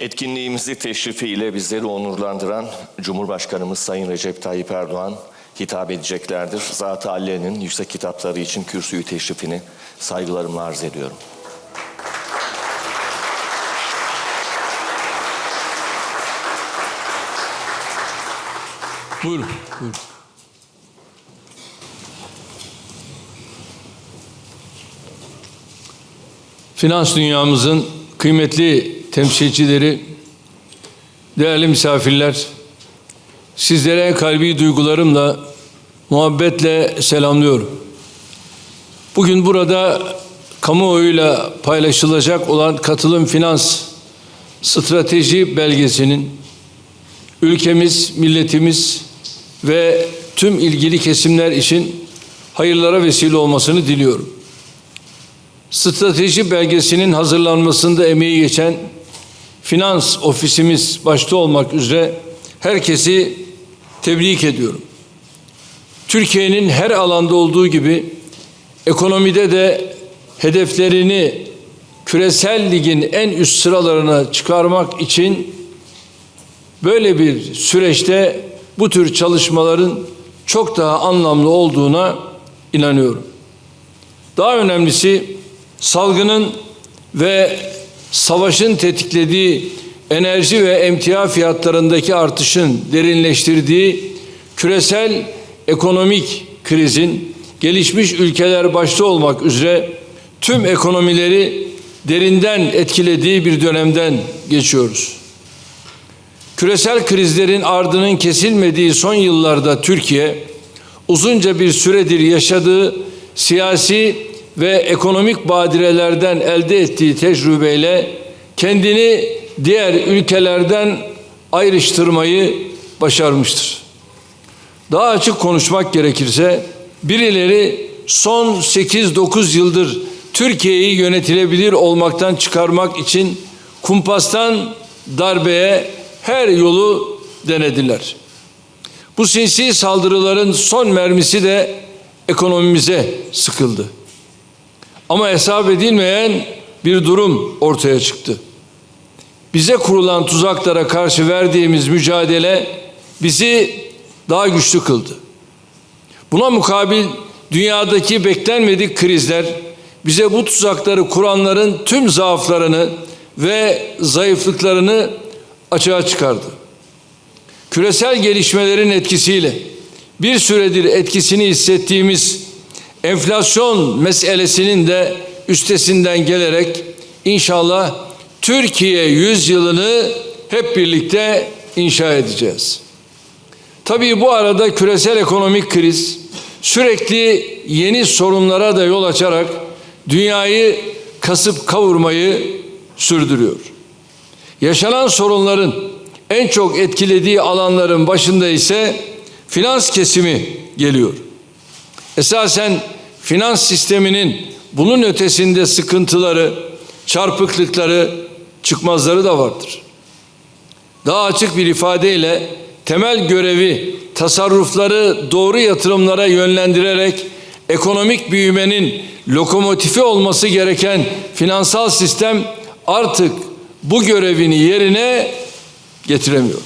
Etkinliğimizi teşrifiyle bizleri onurlandıran Cumhurbaşkanımız Sayın Recep Tayyip Erdoğan hitap edeceklerdir. Zat-ı Aliye'nin yüksek kitapları için kürsüyü teşrifini saygılarımla arz ediyorum. Buyurun, buyurun. Finans dünyamızın kıymetli temsilcileri, değerli misafirler, sizlere kalbi duygularımla, muhabbetle selamlıyorum. Bugün burada kamuoyuyla paylaşılacak olan katılım finans strateji belgesinin ülkemiz, milletimiz ve tüm ilgili kesimler için hayırlara vesile olmasını diliyorum. Strateji belgesinin hazırlanmasında emeği geçen finans ofisimiz başta olmak üzere herkesi tebrik ediyorum. Türkiye'nin her alanda olduğu gibi ekonomide de hedeflerini küresel ligin en üst sıralarına çıkarmak için Böyle bir süreçte bu tür çalışmaların çok daha anlamlı olduğuna inanıyorum. Daha önemlisi salgının ve savaşın tetiklediği enerji ve emtia fiyatlarındaki artışın derinleştirdiği küresel ekonomik krizin gelişmiş ülkeler başta olmak üzere tüm ekonomileri derinden etkilediği bir dönemden geçiyoruz. Küresel krizlerin ardının kesilmediği son yıllarda Türkiye uzunca bir süredir yaşadığı siyasi ve ekonomik badirelerden elde ettiği tecrübeyle kendini diğer ülkelerden ayrıştırmayı başarmıştır. Daha açık konuşmak gerekirse birileri son 8-9 yıldır Türkiye'yi yönetilebilir olmaktan çıkarmak için kumpastan darbeye her yolu denediler. Bu sinsi saldırıların son mermisi de ekonomimize sıkıldı. Ama hesap edilmeyen bir durum ortaya çıktı. Bize kurulan tuzaklara karşı verdiğimiz mücadele bizi daha güçlü kıldı. Buna mukabil dünyadaki beklenmedik krizler bize bu tuzakları kuranların tüm zaaflarını ve zayıflıklarını açığa çıkardı. Küresel gelişmelerin etkisiyle bir süredir etkisini hissettiğimiz enflasyon meselesinin de üstesinden gelerek inşallah Türkiye yüzyılını hep birlikte inşa edeceğiz. Tabii bu arada küresel ekonomik kriz sürekli yeni sorunlara da yol açarak dünyayı kasıp kavurmayı sürdürüyor. Yaşanan sorunların en çok etkilediği alanların başında ise finans kesimi geliyor. Esasen finans sisteminin bunun ötesinde sıkıntıları, çarpıklıkları, çıkmazları da vardır. Daha açık bir ifadeyle temel görevi tasarrufları doğru yatırımlara yönlendirerek ekonomik büyümenin lokomotifi olması gereken finansal sistem artık bu görevini yerine getiremiyor.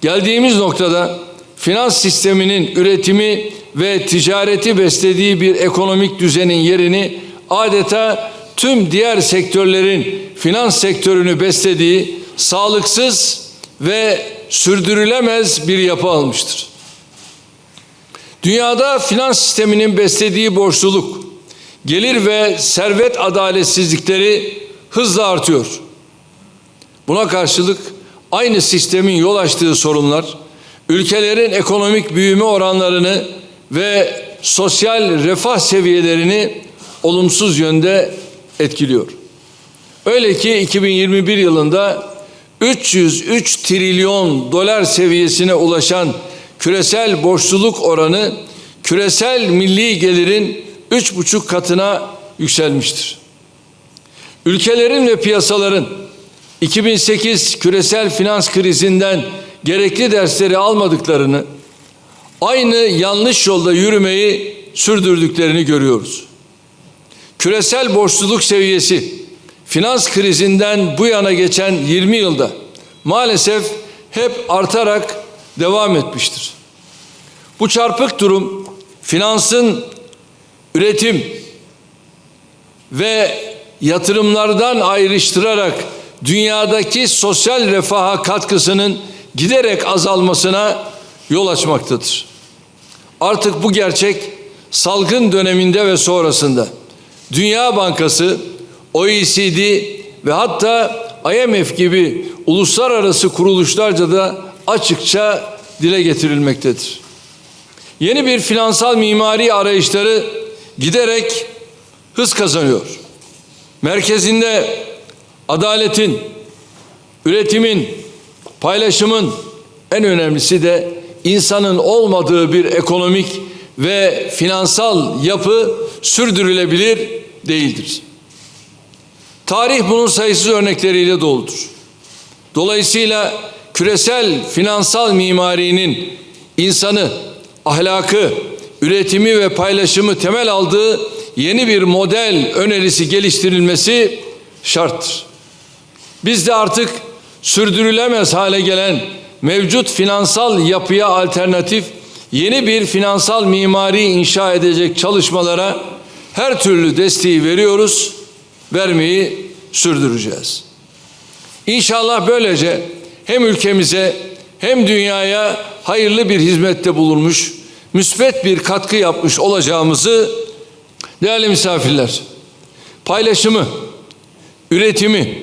Geldiğimiz noktada finans sisteminin üretimi ve ticareti beslediği bir ekonomik düzenin yerini adeta tüm diğer sektörlerin finans sektörünü beslediği sağlıksız ve sürdürülemez bir yapı almıştır. Dünyada finans sisteminin beslediği borçluluk, gelir ve servet adaletsizlikleri hızla artıyor. Buna karşılık aynı sistemin yol açtığı sorunlar ülkelerin ekonomik büyüme oranlarını ve sosyal refah seviyelerini olumsuz yönde etkiliyor. Öyle ki 2021 yılında 303 trilyon dolar seviyesine ulaşan küresel borçluluk oranı küresel milli gelirin üç buçuk katına yükselmiştir. Ülkelerin ve piyasaların 2008 küresel finans krizinden gerekli dersleri almadıklarını, aynı yanlış yolda yürümeyi sürdürdüklerini görüyoruz. Küresel borçluluk seviyesi finans krizinden bu yana geçen 20 yılda maalesef hep artarak devam etmiştir. Bu çarpık durum finansın üretim ve yatırımlardan ayrıştırarak dünyadaki sosyal refaha katkısının giderek azalmasına yol açmaktadır. Artık bu gerçek salgın döneminde ve sonrasında Dünya Bankası, OECD ve hatta IMF gibi uluslararası kuruluşlarca da açıkça dile getirilmektedir. Yeni bir finansal mimari arayışları giderek hız kazanıyor. Merkezinde adaletin, üretimin, paylaşımın en önemlisi de insanın olmadığı bir ekonomik ve finansal yapı sürdürülebilir değildir. Tarih bunun sayısız örnekleriyle doludur. Dolayısıyla küresel finansal mimarinin insanı, ahlakı, üretimi ve paylaşımı temel aldığı yeni bir model önerisi geliştirilmesi şarttır. Biz de artık sürdürülemez hale gelen mevcut finansal yapıya alternatif yeni bir finansal mimari inşa edecek çalışmalara her türlü desteği veriyoruz, vermeyi sürdüreceğiz. İnşallah böylece hem ülkemize hem dünyaya hayırlı bir hizmette bulunmuş, müsbet bir katkı yapmış olacağımızı değerli misafirler, paylaşımı, üretimi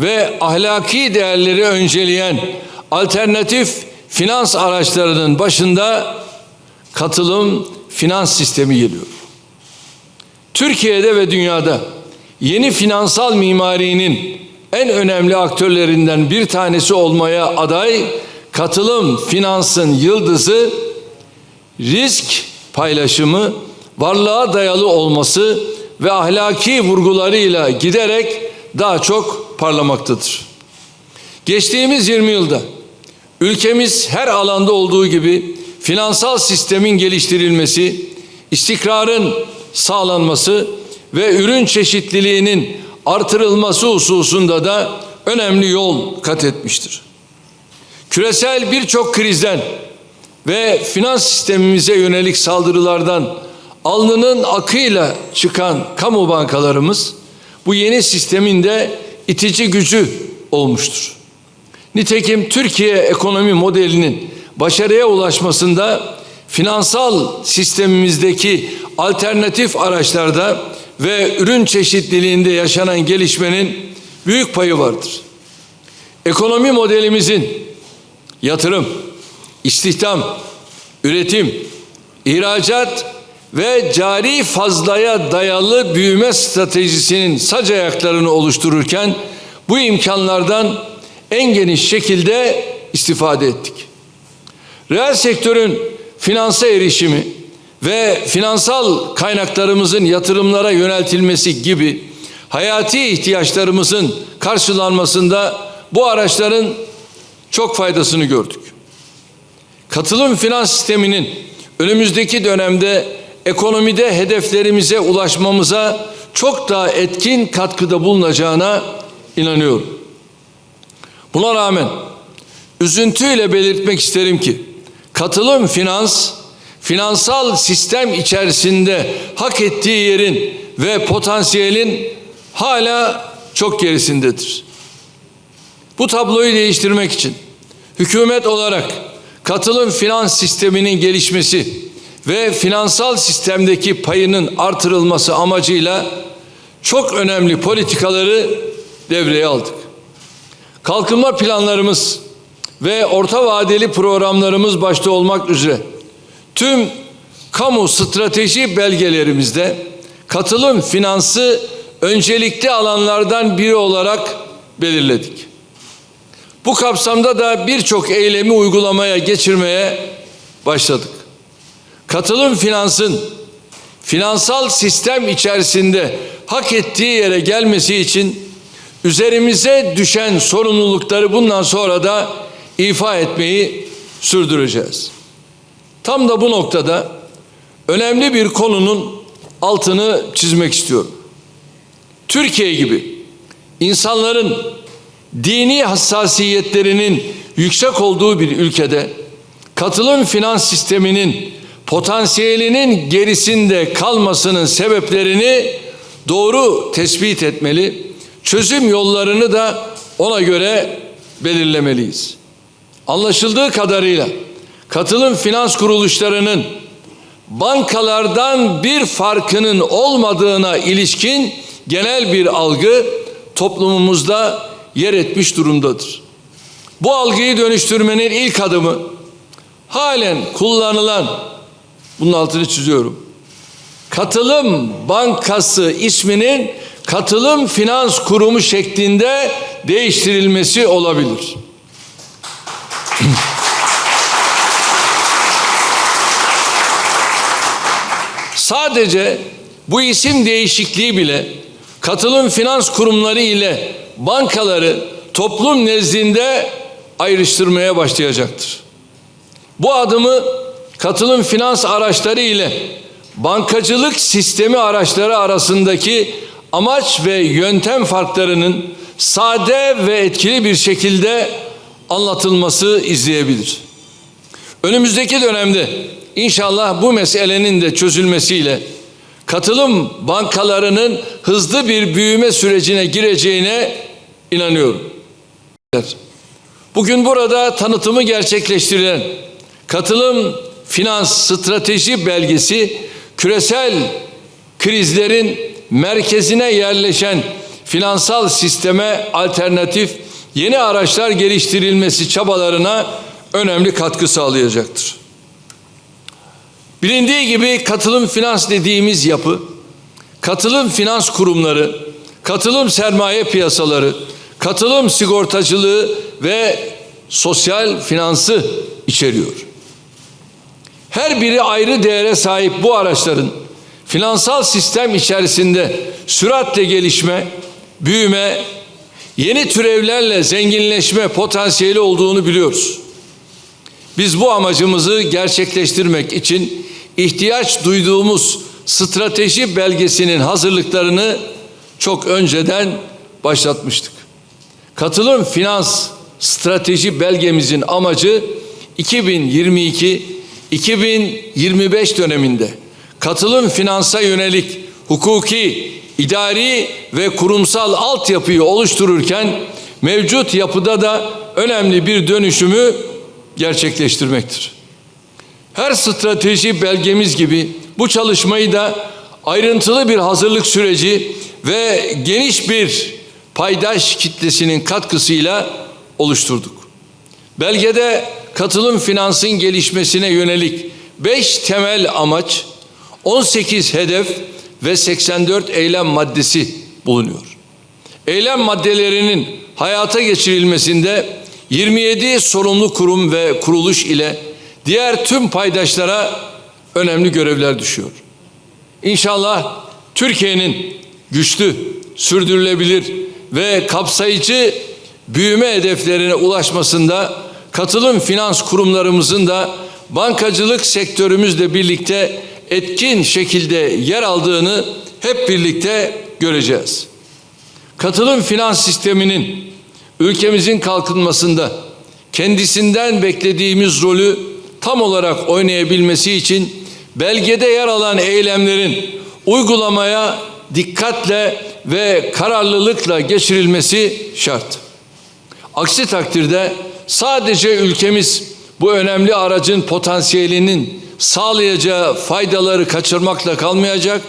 ve ahlaki değerleri önceleyen alternatif finans araçlarının başında katılım finans sistemi geliyor. Türkiye'de ve dünyada yeni finansal mimarinin en önemli aktörlerinden bir tanesi olmaya aday katılım finansın yıldızı risk paylaşımı, varlığa dayalı olması ve ahlaki vurgularıyla giderek daha çok parlamaktadır. Geçtiğimiz 20 yılda ülkemiz her alanda olduğu gibi finansal sistemin geliştirilmesi, istikrarın sağlanması ve ürün çeşitliliğinin artırılması hususunda da önemli yol kat etmiştir. Küresel birçok krizden ve finans sistemimize yönelik saldırılardan alnının akıyla çıkan kamu bankalarımız bu yeni sistemin de itici gücü olmuştur. Nitekim Türkiye ekonomi modelinin başarıya ulaşmasında finansal sistemimizdeki alternatif araçlarda ve ürün çeşitliliğinde yaşanan gelişmenin büyük payı vardır. Ekonomi modelimizin yatırım, istihdam, üretim, ihracat ve cari fazlaya dayalı büyüme stratejisinin sac ayaklarını oluştururken bu imkanlardan en geniş şekilde istifade ettik. Reel sektörün finansa erişimi ve finansal kaynaklarımızın yatırımlara yöneltilmesi gibi hayati ihtiyaçlarımızın karşılanmasında bu araçların çok faydasını gördük. Katılım finans sisteminin önümüzdeki dönemde ekonomide hedeflerimize ulaşmamıza çok daha etkin katkıda bulunacağına inanıyorum. Buna rağmen üzüntüyle belirtmek isterim ki katılım finans finansal sistem içerisinde hak ettiği yerin ve potansiyelin hala çok gerisindedir. Bu tabloyu değiştirmek için hükümet olarak katılım finans sisteminin gelişmesi ve finansal sistemdeki payının artırılması amacıyla çok önemli politikaları devreye aldık. Kalkınma planlarımız ve orta vadeli programlarımız başta olmak üzere tüm kamu strateji belgelerimizde katılım finansı öncelikli alanlardan biri olarak belirledik. Bu kapsamda da birçok eylemi uygulamaya geçirmeye başladık. Katılım finansın finansal sistem içerisinde hak ettiği yere gelmesi için üzerimize düşen sorumlulukları bundan sonra da ifa etmeyi sürdüreceğiz. Tam da bu noktada önemli bir konunun altını çizmek istiyorum. Türkiye gibi insanların dini hassasiyetlerinin yüksek olduğu bir ülkede katılım finans sisteminin potansiyelinin gerisinde kalmasının sebeplerini doğru tespit etmeli, çözüm yollarını da ona göre belirlemeliyiz. Anlaşıldığı kadarıyla katılım finans kuruluşlarının bankalardan bir farkının olmadığına ilişkin genel bir algı toplumumuzda yer etmiş durumdadır. Bu algıyı dönüştürmenin ilk adımı halen kullanılan bunun altını çiziyorum. Katılım Bankası isminin Katılım Finans Kurumu şeklinde değiştirilmesi olabilir. Sadece bu isim değişikliği bile katılım finans kurumları ile bankaları toplum nezdinde ayrıştırmaya başlayacaktır. Bu adımı katılım finans araçları ile bankacılık sistemi araçları arasındaki amaç ve yöntem farklarının sade ve etkili bir şekilde anlatılması izleyebilir. Önümüzdeki dönemde inşallah bu meselenin de çözülmesiyle katılım bankalarının hızlı bir büyüme sürecine gireceğine inanıyorum. Bugün burada tanıtımı gerçekleştirilen katılım finans strateji belgesi küresel krizlerin merkezine yerleşen finansal sisteme alternatif yeni araçlar geliştirilmesi çabalarına önemli katkı sağlayacaktır. Bilindiği gibi katılım finans dediğimiz yapı, katılım finans kurumları, katılım sermaye piyasaları, katılım sigortacılığı ve sosyal finansı içeriyor. Her biri ayrı değere sahip bu araçların finansal sistem içerisinde süratle gelişme, büyüme, yeni türevlerle zenginleşme potansiyeli olduğunu biliyoruz. Biz bu amacımızı gerçekleştirmek için ihtiyaç duyduğumuz strateji belgesinin hazırlıklarını çok önceden başlatmıştık. Katılım finans strateji belgemizin amacı 2022-2025 döneminde katılım finansa yönelik hukuki, idari ve kurumsal altyapıyı oluştururken mevcut yapıda da önemli bir dönüşümü gerçekleştirmektir. Her strateji belgemiz gibi bu çalışmayı da ayrıntılı bir hazırlık süreci ve geniş bir paydaş kitlesinin katkısıyla oluşturduk. Belgede katılım finansın gelişmesine yönelik 5 temel amaç, 18 hedef ve 84 eylem maddesi bulunuyor. Eylem maddelerinin hayata geçirilmesinde 27 sorumlu kurum ve kuruluş ile diğer tüm paydaşlara önemli görevler düşüyor. İnşallah Türkiye'nin güçlü, sürdürülebilir ve kapsayıcı büyüme hedeflerine ulaşmasında katılım finans kurumlarımızın da bankacılık sektörümüzle birlikte etkin şekilde yer aldığını hep birlikte göreceğiz. Katılım finans sisteminin ülkemizin kalkınmasında kendisinden beklediğimiz rolü tam olarak oynayabilmesi için belgede yer alan eylemlerin uygulamaya dikkatle ve kararlılıkla geçirilmesi şart. Aksi takdirde sadece ülkemiz bu önemli aracın potansiyelinin sağlayacağı faydaları kaçırmakla kalmayacak,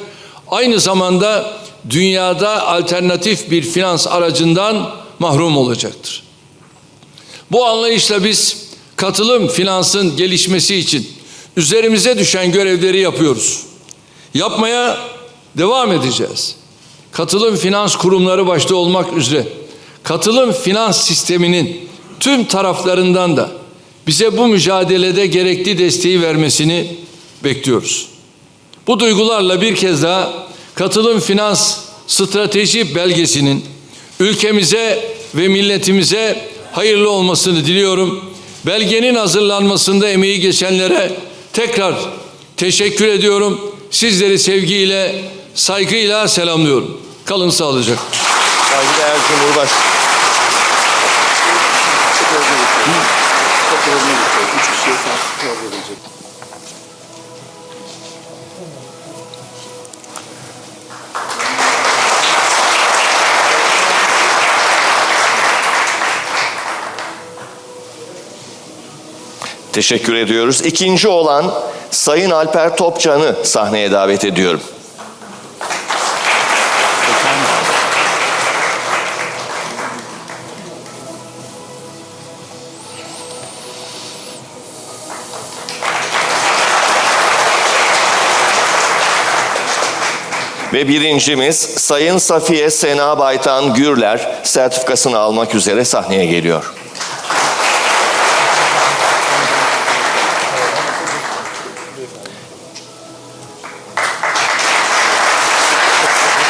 aynı zamanda dünyada alternatif bir finans aracından mahrum olacaktır. Bu anlayışla biz katılım finansın gelişmesi için üzerimize düşen görevleri yapıyoruz. Yapmaya devam edeceğiz. Katılım finans kurumları başta olmak üzere katılım finans sisteminin tüm taraflarından da bize bu mücadelede gerekli desteği vermesini bekliyoruz. Bu duygularla bir kez daha katılım finans strateji belgesinin ülkemize ve milletimize hayırlı olmasını diliyorum. Belgenin hazırlanmasında emeği geçenlere tekrar teşekkür ediyorum. Sizleri sevgiyle, saygıyla selamlıyorum. Kalın sağlıcakla. Saygıdeğer Teşekkür ediyoruz. İkinci olan Sayın Alper Topcan'ı sahneye davet ediyorum. Ve birincimiz Sayın Safiye Sena Baytan Gürler sertifikasını almak üzere sahneye geliyor.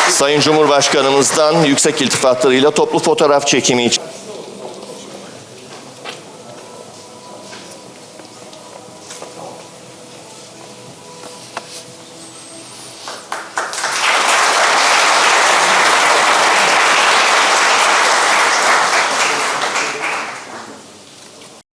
Sayın Cumhurbaşkanımızdan yüksek iltifatlarıyla toplu fotoğraf çekimi için